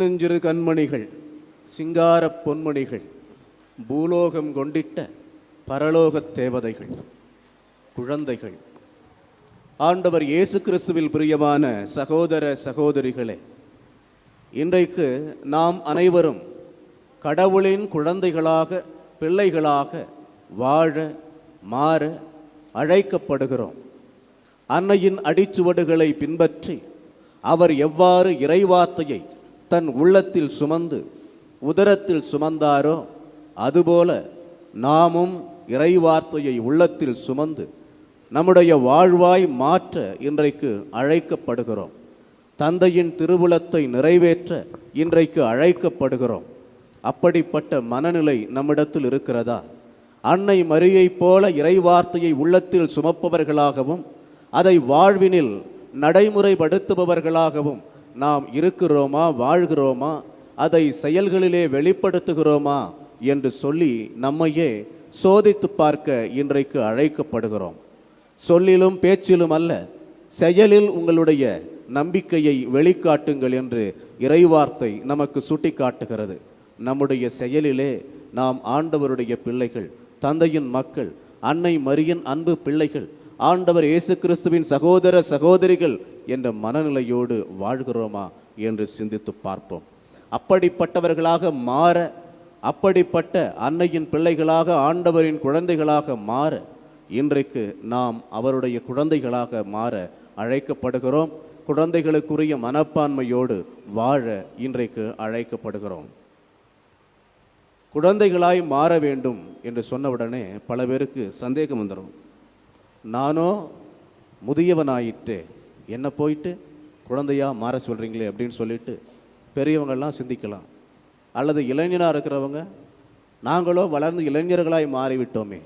சின்னஞ்சிறு கண்மணிகள் சிங்காரப் பொன்மணிகள் பூலோகம் கொண்டிட்ட பரலோகத் தேவதைகள் குழந்தைகள். ஆண்டவர் இயேசு கிறிஸ்துவில் பிரியமான சகோதர சகோதரிகளே இன்றைக்கு நாம் அனைவரும் கடவுளின் குழந்தைகளாக பிள்ளைகளாக வாழ மாற அழைக்கப்படுகிறோம். அன்னையின் அடிச்சுவடுகளை பின்பற்றி அவர் எவ்வாறு இறைவார்த்தையை தன் உள்ளத்தில் சுமந்து உதரத்தில் சுமந்தாரோ அதுபோல நாமும் இறைவார்த்தையை உள்ளத்தில் சுமந்து நம்முடைய வாழ்வாய் மாற்ற இன்றைக்கு அழைக்கப்படுகிறோம். தந்தையின் திருவுளத்தை நிறைவேற்ற இன்றைக்கு அழைக்கப்படுகிறோம். அப்படிப்பட்ட மனநிலை நம்மிடத்தில் இருக்கிறதா? அன்னை மரியைப் போல இறைவார்த்தையை உள்ளத்தில் சுமப்பவர்களாகவும் அதை வாழ்வினில் நடைமுறைப்படுத்துபவர்களாகவும் நாம் இருக்கிறோமா வாழ்கிறோமா அதை செயல்களிலே வெளிப்படுத்துகிறோமா என்று சொல்லி நம்மையே சோதித்து பார்க்க இன்றைக்கு அழைக்கப்படுகிறோம். சொல்லிலும் பேச்சிலும் அல்ல செயலில் உங்களுடைய நம்பிக்கையை வெளிக்காட்டுங்கள் என்று இறைவார்த்தை நமக்கு சுட்டிக்காட்டுகிறது. நம்முடைய செயலிலே நாம் ஆண்டவருடைய பிள்ளைகள் தந்தையின் மக்கள் அன்னை மரியின் அன்பு பிள்ளைகள் ஆண்டவர் இயேசு கிறிஸ்துவின் சகோதர சகோதரிகள் என்ற மனநிலையோடு வாழ்கிறோமா என்று சிந்தித்து பார்ப்போம். அப்படிப்பட்டவர்களாக மாற அப்படிப்பட்ட அன்னையின் பிள்ளைகளாக ஆண்டவரின் குழந்தைகளாக மாற இன்றைக்கு நாம் அவருடைய குழந்தைகளாக மாற அழைக்கப்படுகிறோம். குழந்தைகளுக்குரிய மனப்பான்மையோடு வாழ இன்றைக்கு அழைக்கப்படுகிறோம். குழந்தைகளாய் மாற வேண்டும் என்று சொன்னவுடனே பல பேருக்கு சந்தேகம் வந்துடும் நானோ முதியவனாயிற்றே என்ன போயிட்டு குழந்தையாக மாற சொல்கிறீங்களே அப்படின்னு சொல்லிட்டு பெரியவங்கள்லாம் சிந்திக்கலாம். அல்லது இளைஞனாக இருக்கிறவங்க நாங்களோ வளர்ந்து இளைஞர்களாய் மாறிவிட்டோமே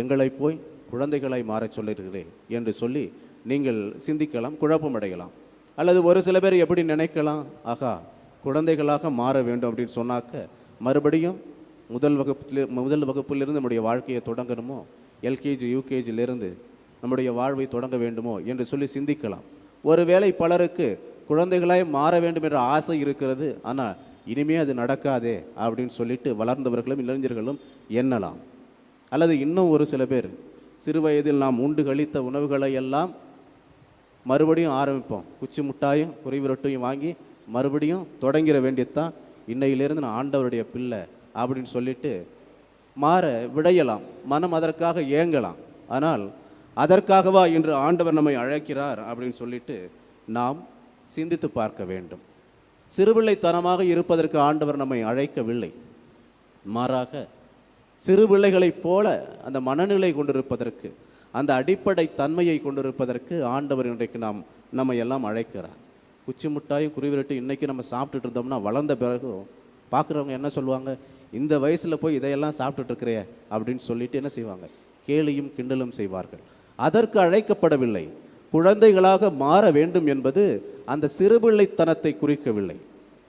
எங்களை போய் குழந்தைகளாய் மாறச் சொல்லிருக்கிறேன் என்று சொல்லி நீங்கள் சிந்திக்கலாம் குழப்பமடையலாம். அல்லது ஒரு சில பேர் எப்படி நினைக்கலாம் ஆகா குழந்தைகளாக மாற வேண்டும் அப்படின்னு சொன்னாக்க மறுபடியும் முதல் வகுப்பில் முதல் வகுப்பிலிருந்து நம்முடைய வாழ்க்கையை தொடங்கணுமோ எல்கேஜி யூகேஜிலிருந்து நம்முடைய வாழ்வை தொடங்க வேண்டுமோ என்று சொல்லி சிந்திக்கலாம். ஒருவேளை பலருக்கு குழந்தைகளாய் மாற வேண்டும் என்ற ஆசை இருக்கிறது. ஆனால் இனிமே அது நடக்காதே அப்படின்னு சொல்லிட்டு வளர்ந்தவர்களும் இளைஞர்களும் எண்ணலாம். அல்லது இன்னும் ஒரு சில பேர் சிறு வயதில் நாம் உண்டு கழித்த உணவுகளை எல்லாம் மறுபடியும் ஆரம்பிப்போம். குச்சி முட்டாயும் குறைவிரட்டையும் வாங்கி மறுபடியும் தொடங்கிற வேண்டியதுதான் இன்னையிலிருந்து நான் ஆண்டவருடைய பிள்ளை அப்படின்னு சொல்லிட்டு மாற விடையலாம். மனம் அதற்காக ஏங்கலாம். ஆனால் அதற்காகவா இன்று ஆண்டவர் நம்மை அழைக்கிறார் அப்படின்னு சொல்லிட்டு நாம் சிந்தித்து பார்க்க வேண்டும். சிறுபிள்ளைத்தனமாக இருப்பதற்கு ஆண்டவர் நம்மை அழைக்கவில்லை. மாறாக சிறு பிள்ளைகளைப் போல அந்த மனநிலை கொண்டிருப்பதற்கு அந்த அடிப்படை தன்மையை கொண்டிருப்பதற்கு ஆண்டவர் இன்றைக்கு நாம் நம்ம எல்லாம் அழைக்கிறார். குச்சி முட்டாயும் குருவிரட்டு இன்றைக்கி நம்ம சாப்பிட்டுட்டு இருந்தோம்னா வளர்ந்த பிறகு பார்க்குறவங்க என்ன சொல்லுவாங்க? இந்த வயசில் போய் இதையெல்லாம் சாப்பிட்டுட்டு இருக்கிறே அப்படின்னு சொல்லிட்டு என்ன செய்வாங்க? கேலியும் கிண்டலும் செய்வார்கள். அதற்கு அழைக்கப்படவில்லை. குழந்தைகளாக மாற வேண்டும் என்பது அந்த சிறுபிள்ளைத்தனத்தை குறிக்கவில்லை.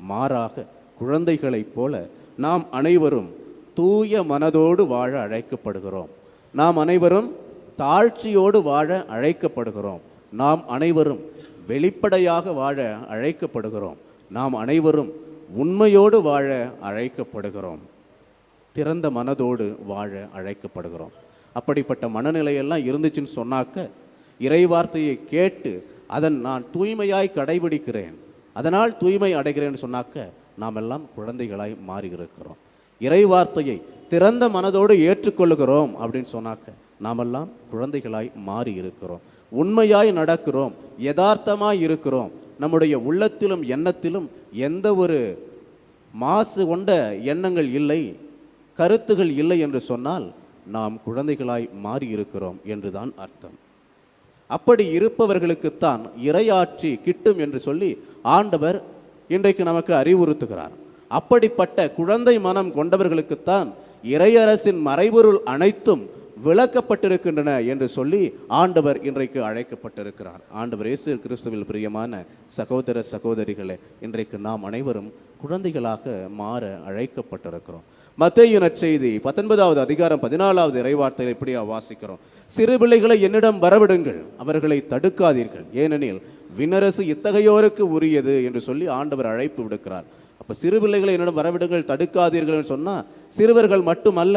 மாறாக குழந்தைகளைப் போல நாம் அனைவரும் தூய மனதோடு வாழ அழைக்கப்படுகிறோம். நாம் அனைவரும் தாழ்ச்சியோடு வாழ அழைக்கப்படுகிறோம். நாம் அனைவரும் வெளிப்படையாக வாழ அழைக்கப்படுகிறோம். நாம் அனைவரும் உண்மையோடு வாழ அழைக்கப்படுகிறோம். திறந்த மனதோடு வாழ அழைக்கப்படுகிறோம். அப்படிப்பட்ட மனநிலையெல்லாம் இருந்துச்சுன்னு சொன்னாக்க இறைவார்த்தையை கேட்டு அதன் நான் தூய்மையாய் கடைபிடிக்கிறேன். அதனால் தூய்மை அடைகிறேன்னு சொன்னாக்க நாம் எல்லாம் குழந்தைகளாய் மாறியிருக்கிறோம். இறைவார்த்தையை திறந்த மனதோடு ஏற்றுக்கொள்கிறோம். அப்படின்னு சொன்னாக்க நாமெல்லாம் குழந்தைகளாய் மாறி இருக்கிறோம் உண்மையாய் நடக்கிறோம். யதார்த்தமாய் இருக்கிறோம். நம்முடைய உள்ளத்திலும் எண்ணத்திலும் எந்த ஒரு மாசு கொண்ட எண்ணங்கள் இல்லை கருத்துகள் இல்லை என்று சொன்னால் நாம் குழந்தைகளாய் மாறியிருக்கிறோம் என்றுதான் அர்த்தம். அப்படி இருப்பவர்களுக்குத்தான் இரையாட்சி கிட்டும் என்று சொல்லி ஆண்டவர் இன்றைக்கு நமக்கு அறிவுறுத்துகிறார். அப்படிப்பட்ட குழந்தை மனம் கொண்டவர்களுக்குத்தான் இறையரசின் மறைபொருள் அனைத்தும் விளக்கப்பட்டிருக்கின்றன என்று சொல்லி ஆண்டவர் இன்றைக்கு அழைக்கப்பட்டிருக்கிறார். ஆண்டவர் இயேசு கிறிஸ்துவில் பிரியமான சகோதர சகோதரிகளே இன்றைக்கு நாம் அனைவரும் குழந்தைகளாக மாற அழைக்கப்பட்டிருக்கிறோம். மத்தேயு நற்செய்தி பத்தொன்பதாவது அதிகாரம் பதினாலாவது இறைவார்த்தையில் இப்படியா வாசிக்கிறோம். சிறு பிள்ளைகளை என்னிடம் வரவிடுங்கள் அவர்களை தடுக்காதீர்கள். ஏனெனில் விண்ணரசு இத்தகையோருக்கு உரியது என்று சொல்லி ஆண்டவர் அழைப்பு விடுக்கிறார். அப்போ சிறு பிள்ளைகளை என்னிடம் வரவிடுங்கள் தடுக்காதீர்கள் சொன்னால் சிறுவர்கள் மட்டுமல்ல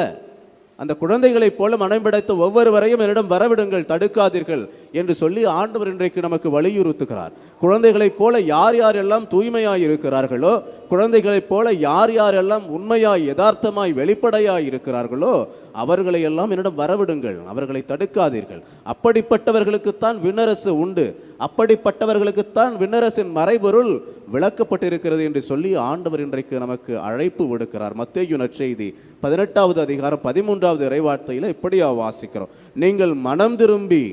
அந்த குழந்தைகளைப் போல மனம் படைத்த ஒவ்வொருவரையும் என்னிடம் வரவிடுங்கள் தடுக்காதீர்கள் என்று சொல்லி ஆண்டவர் இன்றைக்கு நமக்கு வலியுறுத்துகிறார். குழந்தைகளைப் போல யார் யாரெல்லாம் தூய்மையாய் இருக்கிறார்களோ குழந்தைகளைப் போல யார் யாரெல்லாம் உண்மையாய் யதார்த்தமாய் வெளிப்படையாய் இருக்கிறார்களோ அவர்களை எல்லாம் என்னிடம் வரவிடுங்கள் அவர்களை தடுக்காதீர்கள். அப்படிப்பட்டவர்களுக்குத்தான் விண்ணரசு உண்டு. அப்படிப்பட்டவர்களுக்குத்தான் விண்ணரசின் மறைபொருள் விளக்கப்பட்டிருக்கிறது என்று சொல்லி ஆண்டவர் இன்றைக்கு நமக்கு அழைப்பு விடுக்கிறார். மத்தேயு நற்செய்தி பதினெட்டாவது அதிகாரம் பதிமூன்றாவது இறைவார்த்தையில் இப்படியா வாசிக்கிறோம். நீங்கள் மனம் திரும்பி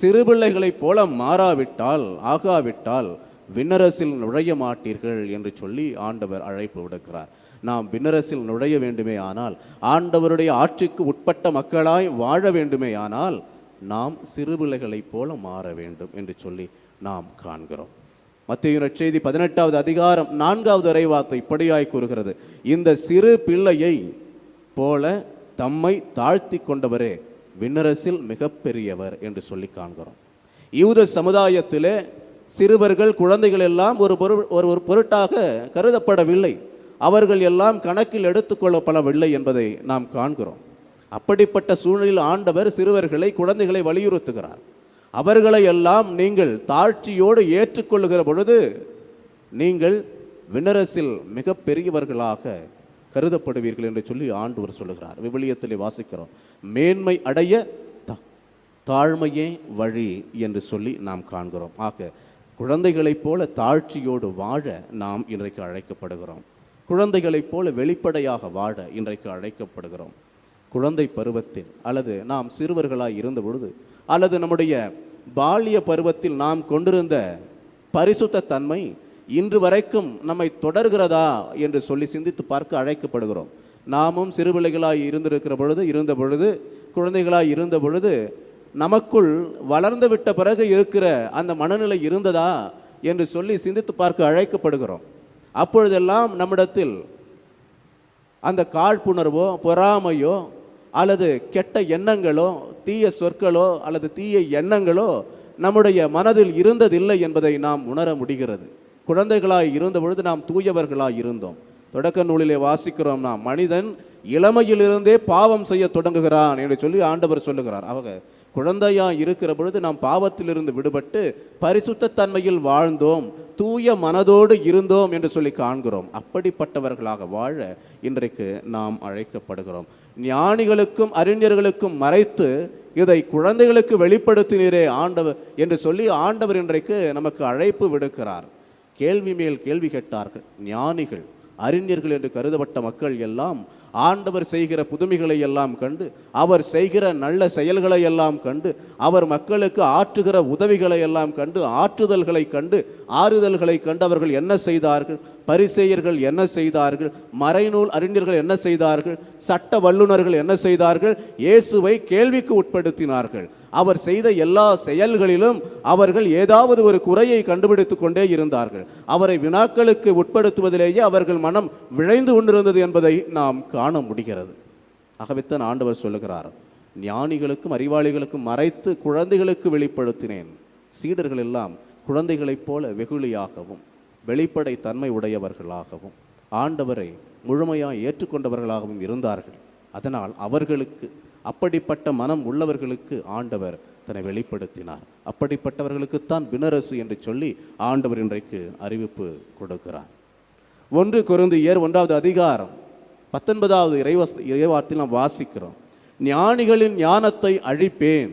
சிறுபிள்ளைகளைப் போல மாறாவிட்டால் ஆகாவிட்டால் விண்ணரசில் நுழைய மாட்டீர்கள் என்று சொல்லி ஆண்டவர் அழைப்பு விடுக்கிறார். நாம் விண்ணரசில் நுழைய வேண்டுமே ஆனால் ஆண்டவருடைய ஆட்சிக்கு உட்பட்ட மக்களாய் வாழ வேண்டுமே ஆனால் நாம் சிறுபிள்ளைகளைப் போல மாற வேண்டும் என்று சொல்லி நாம் காண்கிறோம். மத்திய செய்தி பதினெட்டாவது அதிகாரம் நான்காவது இறைவார்த்தை இப்படியாய் கூறுகிறது. இந்த சிறு பிள்ளையை போல தம்மை தாழ்த்தி கொண்டவரே விண்ணரசில் மிகப்பெரியவர் என்று சொல்லி காண்கிறோம். யூத சமுதாயத்திலே சிறுவர்கள் குழந்தைகள் எல்லாம் ஒரு பொரு ஒரு ஒரு பொருட்டாக கருதப்படவில்லை. அவர்கள் எல்லாம் கணக்கில் எடுத்துக்கொள்ளப்படவில்லை என்பதை நாம் காண்கிறோம். அப்படிப்பட்ட சூழ்நிலையில் ஆண்டவர் சிறுவர்களை குழந்தைகளை வலியுறுத்துகிறார். அவர்களை எல்லாம் நீங்கள் தாழ்ச்சியோடு ஏற்றுக்கொள்ளுகிற பொழுது நீங்கள் விண்ணரசில் மிக பெரியவர்களாக கருதப்படுவீர்கள் என்று சொல்லி ஆண்டவர் சொல்லுகிறார். விவிலியத்திலே வாசிக்கிறோம். மேன்மை அடைய தா- தாழ்மையே வழி என்று சொல்லி நாம் காண்கிறோம். ஆக குழந்தைகளைப் போல தாழ்ச்சியோடு வாழ நாம் இன்றைக்கு அழைக்கப்படுகிறோம். குழந்தைகளைப் போல வெளிப்படையாக வாழ இன்றைக்கு அழைக்கப்படுகிறோம். குழந்தை பருவத்தில் அல்லது நாம் சிறுவர்களாக இருந்த பொழுது அல்லது நம்முடைய பால்ய பருவத்தில் நாம் கொண்டிருந்த பரிசுத்த தன்மை இன்று வரைக்கும் நம்மை தொடர்கிறதா என்று சொல்லி சிந்தித்து பார்க்க அழைக்கப்படுகிறோம். நாமும் சிறுபிள்ளைகளாய் இருந்திருக்கிற பொழுது இருந்த பொழுது குழந்தைகளாய் இருந்த பொழுது நமக்குள் வளர்ந்து விட்ட பிறகு இருக்கிற அந்த மனநிலை இருந்ததா என்று சொல்லி சிந்தித்து பார்க்க அழைக்கப்படுகிறோம். அப்பொழுதெல்லாம் நம்மிடத்தில் அந்த காழ்ப்புணர்வோ பொறாமையோ அல்லது கெட்ட எண்ணங்களோ தீய சொற்களோ அல்லது தீய எண்ணங்களோ நம்முடைய மனதில் இருந்ததில்லை என்பதை நாம் உணர முடிகிறது. குழந்தைகளாய் இருந்த பொழுது நாம் தூயவர்களாய் இருந்தோம். தொடக்க நூலிலே வாசிக்கிறோம் நாம் மனிதன் இளமையிலிருந்தே பாவம் செய்ய தொடங்குகிறான் என்று சொல்லி ஆண்டவர் சொல்லுகிறார். அவங்க குழந்தையாக இருக்கிற பொழுது நாம் பாவத்திலிருந்து விடுபட்டு பரிசுத்த தன்மையில் வாழ்ந்தோம் தூய மனதோடு இருந்தோம் என்று சொல்லி காண்கிறோம். அப்படிப்பட்டவர்களாக வாழ இன்றைக்கு நாம் அழைக்கப்படுகிறோம். ஞானிகளுக்கும் அறிஞர்களுக்கும் மறைத்து இதை குழந்தைகளுக்கு வெளிப்படுத்தினீரே ஆண்டவர் என்று சொல்லி ஆண்டவர் இன்றைக்கு நமக்கு அழைப்பு விடுக்கிறார். கேள்வி மேல் கேள்வி கேட்டார்கள். ஞானிகள் அறிஞர்கள் என்று கருதப்பட்ட மக்கள் எல்லாம் ஆண்டவர் செய்கிற புதுமைகளை எல்லாம் கண்டு அவர் செய்கிற நல்ல செயல்களை எல்லாம் கண்டு அவர் மக்களுக்கு ஆற்றுகிற உதவிகளை எல்லாம் கண்டு ஆற்றுதல்களை கண்டு ஆறுதல்களை கண்டு அவர்கள் என்ன செய்தார்கள்? பரிசெயர்கள் என்ன செய்தார்கள்? மறைநூல் அறிஞர்கள் என்ன செய்தார்கள்? சட்ட வல்லுநர்கள் என்ன செய்தார்கள்? இயேசுவை கேள்விக்கு உட்படுத்தினார்கள். அவர் செய்த எல்லா செயல்களிலும் அவர்கள் ஏதாவது ஒரு குறையை கண்டுபிடித்து கொண்டே இருந்தார்கள். அவரை வினாக்களுக்கு உட்படுத்துவதிலேயே அவர்கள் மனம் விழைந்து கொண்டிருந்தது என்பதை நாம் காண முடிகிறது. ஆகவேத்தான் ஆண்டவர் சொல்லுகிறார் ஞானிகளுக்கும் அறிவாளிகளுக்கும் மறைத்து குழந்தைகளுக்கு வெளிப்படுத்தினேன். சீடர்கள் எல்லாம் குழந்தைகளைப் போல வெகுளியாகவும் வெளிப்படை தன்மை உடையவர்களாகவும் ஆண்டவரை முழுமையாக ஏற்றுக்கொண்டவர்களாகவும் இருந்தார்கள். அதனால் அவர்களுக்கு அப்படிப்பட்ட மனம் உள்ளவர்களுக்கு ஆண்டவர் தன்னை வெளிப்படுத்தினார். அப்படிப்பட்டவர்களுக்குத்தான் வினரசு என்று சொல்லி ஆண்டவர் இன்றைக்கு அறிவிப்பு கொடுக்கிறார். ஒன்று கொருந்தியர் ஒன்றாவது அதிகாரம் பத்தொன்பதாவது இறைவச இறைவார்த்தையில் நாம் வாசிக்கிறோம். ஞானிகளின் ஞானத்தை அழிப்பேன்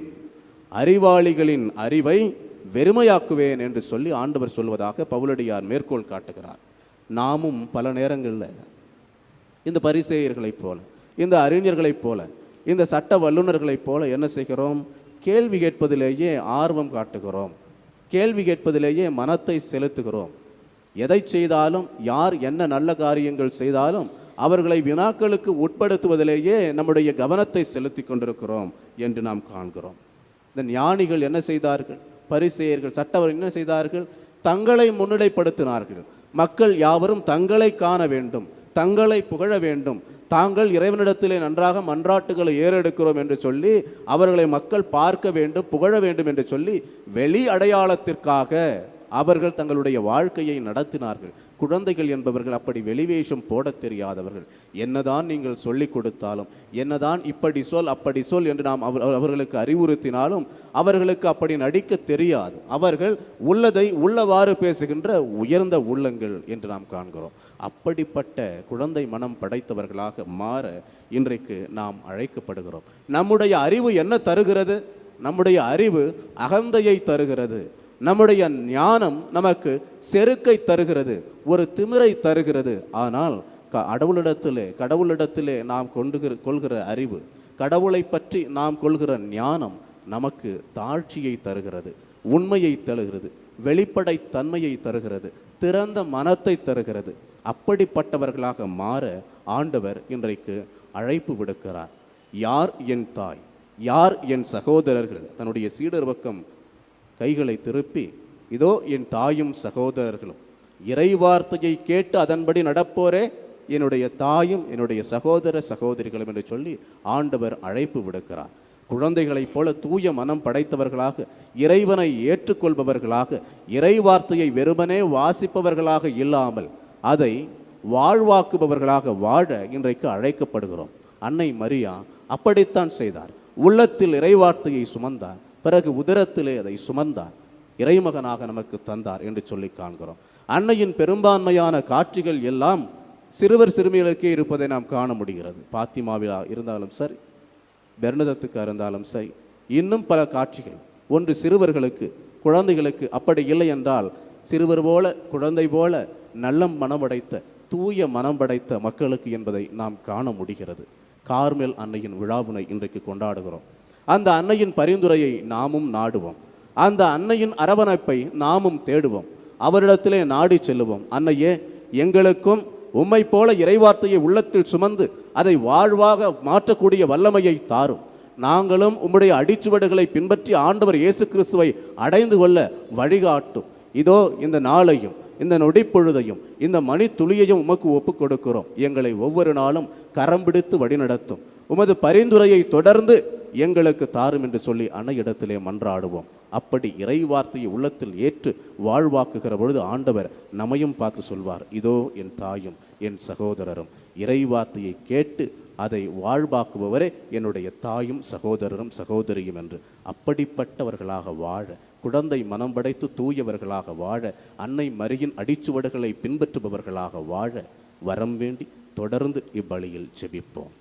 அறிவாளிகளின் அறிவை வெறுமையாக்குவேன் என்று சொல்லி ஆண்டவர் சொல்வதாக பவுலடியார் மேற்கோள் காட்டுகிறார். நாமும் பல நேரங்களில் இந்த பரிசேயர்களைப் போல இந்த அறிஞர்களைப் போல இந்த சட்ட வல்லுநர்களைப் போல என்ன செய்கிறோம்? கேள்வி கேட்பதிலேயே ஆர்வம் காட்டுகிறோம். கேள்வி கேட்பதிலேயே மனத்தை செலுத்துகிறோம். எதை செய்தாலும் யார் என்ன நல்ல காரியங்கள் செய்தாலும் அவர்களை வினாக்களுக்கு உட்படுத்துவதிலேயே நம்முடைய கவனத்தை செலுத்தி கொண்டிருக்கிறோம் என்று நாம் காண்கிறோம். இந்த ஞானிகள் என்ன செய்தார்கள்? பரிசெயர்கள் சட்டவர் என்ன செய்தார்கள்? தங்களை முன்னிலைப்படுத்தினார்கள். மக்கள் யாவரும் தங்களை காண வேண்டும். தங்களை புகழ வேண்டும். தாங்கள் இறைவனிடத்திலே நன்றாக மன்றாட்டுகளை ஏறெடுக்கிறோம் என்று சொல்லி அவர்களை மக்கள் பார்க்க வேண்டும் புகழ வேண்டும் என்று சொல்லி வெளி அடையாளத்திற்காக அவர்கள் தங்களுடைய வாழ்க்கையை நடத்தினார்கள். குழந்தைகள் என்பவர்கள் அப்படி வெளிவேஷம் போடத் தெரியாதவர்கள். என்னதான் நீங்கள் சொல்லிக் கொடுத்தாலும் என்னதான் இப்படி சொல் அப்படி சொல் என்று நாம் அவர் அவர்களுக்கு அறிவுறுத்தினாலும் அவர்களுக்கு அப்படி நடிக்க தெரியாது. அவர்கள் உள்ளதை உள்ளவாறு பேசுகின்ற உயர்ந்த உள்ளங்கள் என்று நாம் காண்கிறோம். அப்படிப்பட்ட குழந்தை மனம் படைத்தவர்களாக மாற இன்றைக்கு நாம் அழைக்கப்படுகிறோம். நம்முடைய அறிவு என்ன தருகிறது? நம்முடைய அறிவு அகந்தையை தருகிறது. நம்முடைய ஞானம் நமக்கு செருக்கை தருகிறது ஒரு திமிரை தருகிறது. ஆனால் க- கடவுளிடத்திலே கடவுளிடத்திலே நாம் கொண்டுகிற கொள்கிற அறிவு கடவுளை பற்றி நாம் கொள்கிற ஞானம் நமக்கு தாழ்ச்சியை தருகிறது உண்மையை தருகிறது வெளிப்படை தன்மையை தருகிறது திறந்த மனத்தை தருகிறது. அப்படிப்பட்டவர்களாக மாற ஆண்டவர் இன்றைக்கு அழைப்பு விடுக்கிறார். யார் என் தாய்? யார் என் சகோதரர்கள்? தன்னுடைய சீடர் பக்கம் கைகளை திருப்பி இதோ என் தாயும் சகோதரர்களும் இறைவார்த்தையை கேட்டு அதன்படி நடப்போரே என்னுடைய தாயும் என்னுடைய சகோதர சகோதரிகளும் என்று சொல்லி ஆண்டவர் அழைப்பு விடுக்கிறார். குழந்தைகளைப் போல தூய மனம் படைத்தவர்களாக இறைவனை ஏற்றுக்கொள்பவர்களாக இறைவார்த்தையை வெறுமனே வாசிப்பவர்களாக இல்லாமல் அதை வாழ்வாக்குபவர்களாக வாழ இன்றைக்கு அழைக்கப்படுகிறோம். அன்னை மரியா அப்படித்தான் செய்தார். உள்ளத்தில் இறைவார்த்தையை சுமந்தார். பிறகு உதரத்திலே அதை சுமந்தார். இறைமகனாக நமக்கு தந்தார் என்று சொல்லி காண்கிறோம். அன்னையின் பெரும்பான்மையான காட்சிகள் எல்லாம் சிறுவர் சிறுமிகளுக்கே இருப்பதை நாம் காண முடிகிறது. பாத்திமாவிலா இருந்தாலும் சரி பெர்ணதத்துக்கு இருந்தாலும் சரி இன்னும் பல காட்சிகள். ஒன்று சிறுவர்களுக்கு குழந்தைகளுக்கு அப்படி இல்லை என்றால் சிறுவர் போல குழந்தை போல நல்ல மனமடைத்த தூய மனம் படைத்த மக்களுக்கு என்பதை நாம் காண முடிகிறது. கார்மேல் அன்னையின் விழாவினை இன்றைக்கு கொண்டாடுகிறோம். அந்த அன்னையின் பரிந்துரையை நாமும் நாடுவோம். அந்த அன்னையின் அரவணைப்பை நாமும் தேடுவோம். அவரிடத்திலே நாடி செல்லுவோம். அன்னையே எங்களுக்கும் உம்மை போல இறைவார்த்தையை உள்ளத்தில் சுமந்து அதை வாழ்வாக மாற்றக்கூடிய வல்லமையை தாரும். நாங்களும் உம்முடைய அடிச்சுவடுகளை பின்பற்றி ஆண்டவர் இயேசு கிறிஸ்துவை அடைந்து கொள்ள வழிகாட்டும். இதோ இந்த நாளையும் இந்த நொடிப்பொழுதையும் இந்த மணித்துளியையும் உமக்கு ஒப்புக் கொடுக்கிறோம் எங்களை ஒவ்வொரு நாளும் கரம் பிடித்து வழிநடத்தும். உமது பரிந்துரையை தொடர்ந்து எங்களுக்கு தாரும் என்று சொல்லி அன்னையிடத்திலே மன்றாடுவோம். அப்படி இறை வார்த்தையை உள்ளத்தில் ஏற்று வாழ்வாக்குகிற பொழுது ஆண்டவர் நம்மையும் பார்த்து சொல்வார் இதோ என் தாயும் என் சகோதரரும் இறை வார்த்தையை கேட்டு அதை வாழ்வாக்குபவரே என்னுடைய தாயும் சகோதரரும் சகோதரியும் என்று. அப்படிப்பட்டவர்களாக வாழ குழந்தை மனம் படைத்து தூயவர்களாக வாழ அன்னை மரியின் அடிச்சுவடுகளை பின்பற்றுபவர்களாக வாழ வரம் வேண்டி தொடர்ந்து இப்பலியில் செபிப்போம்